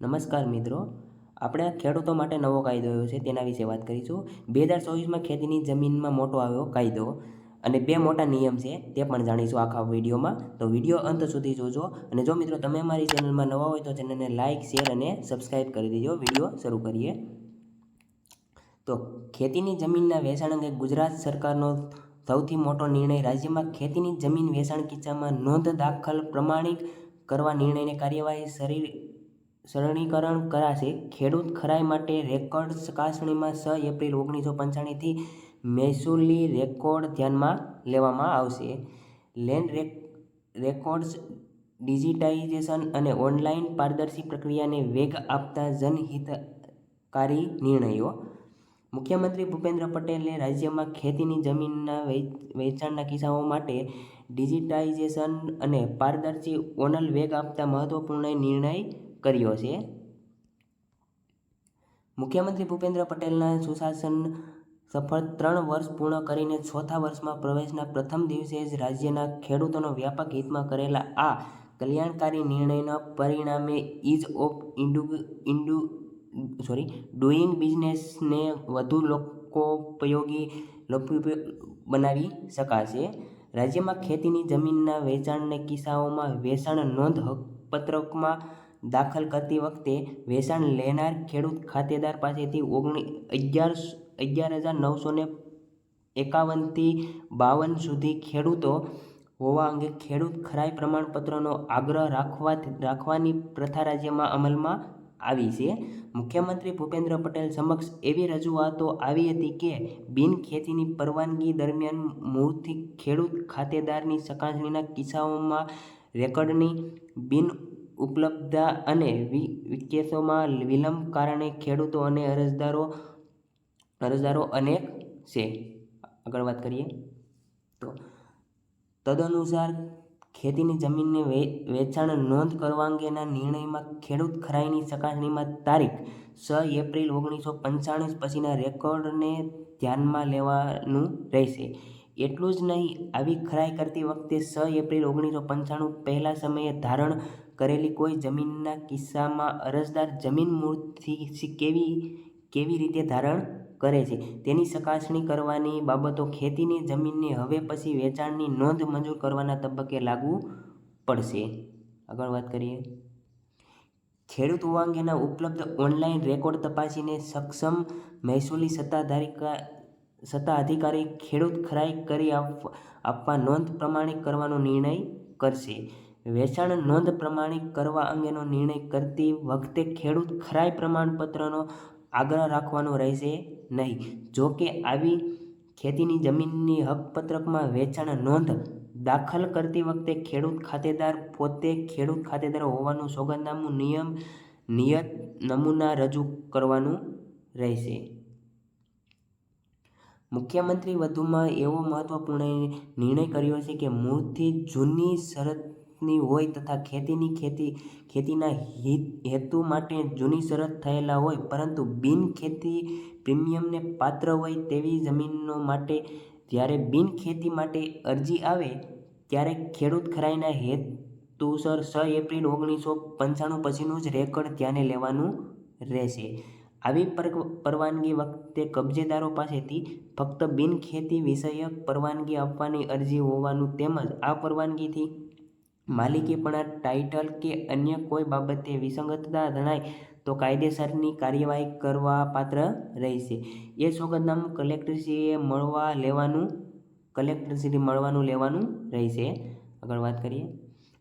નમસ્કાર મિત્રો. આપણે ખેડૂતો માટે નવો કાયદો આવ્યો છે, તેના વિશે વાત કરીશું. બે હજાર ચોવીસમાં ખેતીની જમીનમાં મોટો આવ્યો કાયદો અને બે મોટા નિયમ છે, તે પણ જાણીશું આખા વિડીયોમાં. તો વીડિયો અંત સુધી જોજો અને જો મિત્રો તમે અમારી ચેનલમાં નવા હોય તો ચેનલને લાઇક શેર અને સબસ્ક્રાઈબ કરી દેજો. વીડિયો શરૂ કરીએ. તો ખેતીની જમીનના વેચાણ અંગે ગુજરાત સરકારનો સૌથી મોટો નિર્ણય રાજ્યમાં ખેતીની જમીન વેચાણ કિસ્સામાં નોંધ દાખલ પ્રમાણિક કરવા નિર્ણયને કાર્યવાહી શરીર સરળીકરણ કરાશે. ખેડૂત ખરાઈ માટે રેકોર્ડ ચકાસણીમાં છ એપ્રિલ ઓગણીસો પંચાણીથી મહેસૂલી રેકોર્ડ ધ્યાનમાં લેવામાં આવશે. લેન્ડ રેકોર્ડ્સ, ડિજિટાઇઝેશન અને ઓનલાઈન પારદર્શી પ્રક્રિયાને વેગ આપતા જનહિતકારી નિર્ણયો. મુખ્યમંત્રી ભૂપેન્દ્ર પટેલે રાજ્યમાં ખેતીની જમીનના વેચાણના કિસ્સાઓ માટે ડિજિટાઇઝેશન અને પારદર્શી ઓનલ વેગ આપતા મહત્વપૂર્ણ નિર્ણય કર્યો છે મુખ્યમંત્રી ભૂપેન્દ્ર પટેલના સુશાસન સફળ ત્રણ વર્ષ પૂર્ણ કરીને ચોથા વર્ષમાં પ્રવેશના પ્રથમ દિવસે જ રાજ્યના ખેડૂતોનો વ્યાપક હિતમાં કરેલા આ કલ્યાણકારી નિર્ણયના પરિણામે ઇઝ ઓફ ઇન્ડુ ઇન્ડુ, સોરી, ડુઈંગ બિઝનેસને વધુ લોકોપયોગી બનાવી શકાશે. રાજ્યમાં ખેતીની જમીનના વેચાણના કિસ્સાઓમાં વેચાણ નોંધ હકપત્રકમાં દાખલ કરતી વખતે વેચાણ લેનાર ખેડૂત ખાતેદાર પાસેથી ઓગણી અગિયાર અગિયાર હજાર નવસો ને એકાવનથી બાવન સુધી ખેડૂતો હોવા અંગે ખેડૂત ખરાઈ પ્રમાણપત્રનો આગ્રહ રાખવા, રાખવાની પ્રથા રાજ્યમાં અમલમાં આવી છે. મુખ્યમંત્રી ભૂપેન્દ્ર પટેલ સમક્ષ એવી રજૂઆતો આવી હતી કે બિન ખેતીની પરવાનગી દરમિયાન મૂળથી ખેડૂત ખાતેદારની ચકાસણીના કિસ્સાઓમાં રેકર્ડની બિન ઉપલબ્ધતા અને કેસોમાં વિલંબ કારણે ખેડૂતો અને અરજદારો અરજદારો અનેક છે. આગળ વાત કરીએ તો તદનુસાર ખેતીની જમીનને વેચાણ નોંધ કરવા અંગેના નિર્ણયમાં ખેડૂત ખરાઈની ચકાસણીમાં તારીખ છ એપ્રિલ ઓગણીસો પંચાણું પછીના રેકોર્ડને ધ્યાનમાં લેવાનું રહેશે. એટલું જ નહીં, આવી ખરાઈ કરતી વખતે છ એપ્રિલ ઓગણીસો પંચાણું પહેલા સમયે ધારણ કરેલી કોઈ જમીનના કિસ્સામાં અરજદાર જમીન મૂળથી કેવી કેવી રીતે ધારણ કરે છે? તેની ચકાસણી કરવાની બાબતો ખેતીની જમીનને હવે પછી વેચાણની નોંધ મંજૂર કરવાના તબક્કે લાગુ પડશે. આગળ વાત કરીએ. ખેડૂત હોવા અંગેના ઉપલબ્ધ ઓનલાઈન રેકોર્ડ તપાસીને સક્ષમ મહેસૂલી સત્તાધારિકા સત્તા અધિકારી ખેડૂત ખરાઈ કરી આપવા નોંધ પ્રમાણિત કરવાનો નિર્ણય કરશે. વેચાણ નોંધ પ્રમાણિત કરવા અંગેનો નિર્ણય કરતી વખતે ખેડૂત ખરાઈ પ્રમાણપત્રનો આગ્રહ રાખવાનો રહેશે નહીં. જો કે આવી ખેતીની જમીનની હકપત્રકમાં વેચાણ નોંધ દાખલ કરતી વખતે ખેડૂત ખાતેદાર પોતે ખેડૂત ખાતેદાર હોવાનું સોગંદનામું નિયમ, નિયત નમૂના રજૂ કરવાનું રહેશે. મુખ્યમંત્રી વધુમાં એવો મહત્વપૂર્ણ નિર્ણય કર્યો છે કે મૂળથી જૂની શરતની હોય તથા ખેતીની ખેતી, ખેતીના હિત, હેતુ માટે જૂની શરત થયેલા હોય, પરંતુ બિન ખેતી પ્રીમિયમને પાત્ર હોય તેવી જમીનો માટે જ્યારે બિન ખેતી માટે અરજી આવે, ત્યારે ખેડૂત ખરાઈના હેતુસર છ એપ્રિલ ઓગણીસો પંચાણું પછીનું જ રેકર્ડ ધ્યાને લેવાનું રહેશે. આવી પરવાનગી વખતે કબજેદારો પાસેથી ફક્ત બિન ખેતી વિષયક પરવાનગી આપવાની અરજી હોવાનું તેમજ આ પરવાનગીથી માલિકીપણા ટાઇટલ કે અન્ય કોઈ બાબતે વિસંગતતા જણાય તો કાયદેસરની કાર્યવાહી કરવા પાત્ર રહેશે. એ સોગંદનામું કલેક્ટરશ્રીએ મળવા લેવાનું કલેક્ટરશ્રી મળવાનું લેવાનું રહેશે. આગળ વાત કરીએ.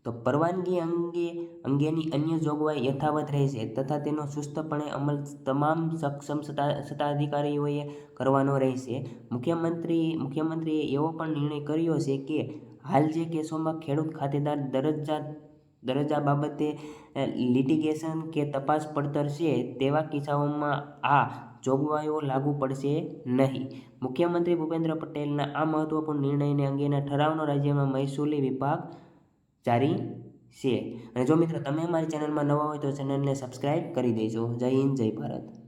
તો પરવાનગી અંગે, અંગેની અન્ય જોગવાઈ યથાવત રહેશે તથા તેનો ચુસ્તપણે અમલ તમામ સક્ષમ સત્તાધિકારીઓએ કરવાનો રહેશે. મુખ્યમંત્રી, મુખ્યમંત્રીએ એવો પણ નિર્ણય કર્યો છે કે હાલ જે કેસોમાં ખેડૂત ખાતેદાર દરજ્જા દરજ્જા બાબતે લિટિગેશન કે તપાસ પડતર છે તેવા કિસ્સાઓમાં આ જોગવાઈઓ લાગુ પડશે નહીં. મુખ્યમંત્રી ભૂપેન્દ્ર પટેલના આ મહત્વપૂર્ણ નિર્ણયને અંગેના ઠરાવનો રાજ્યમાં મહેસૂલી વિભાગ જારી છે. અને જો મિત્રો તમે અમારી ચેનલમાં નવા હોય તો ચેનલને સબસ્ક્રાઈબ કરી દેજો. જય હિન્દ, જય ભારત.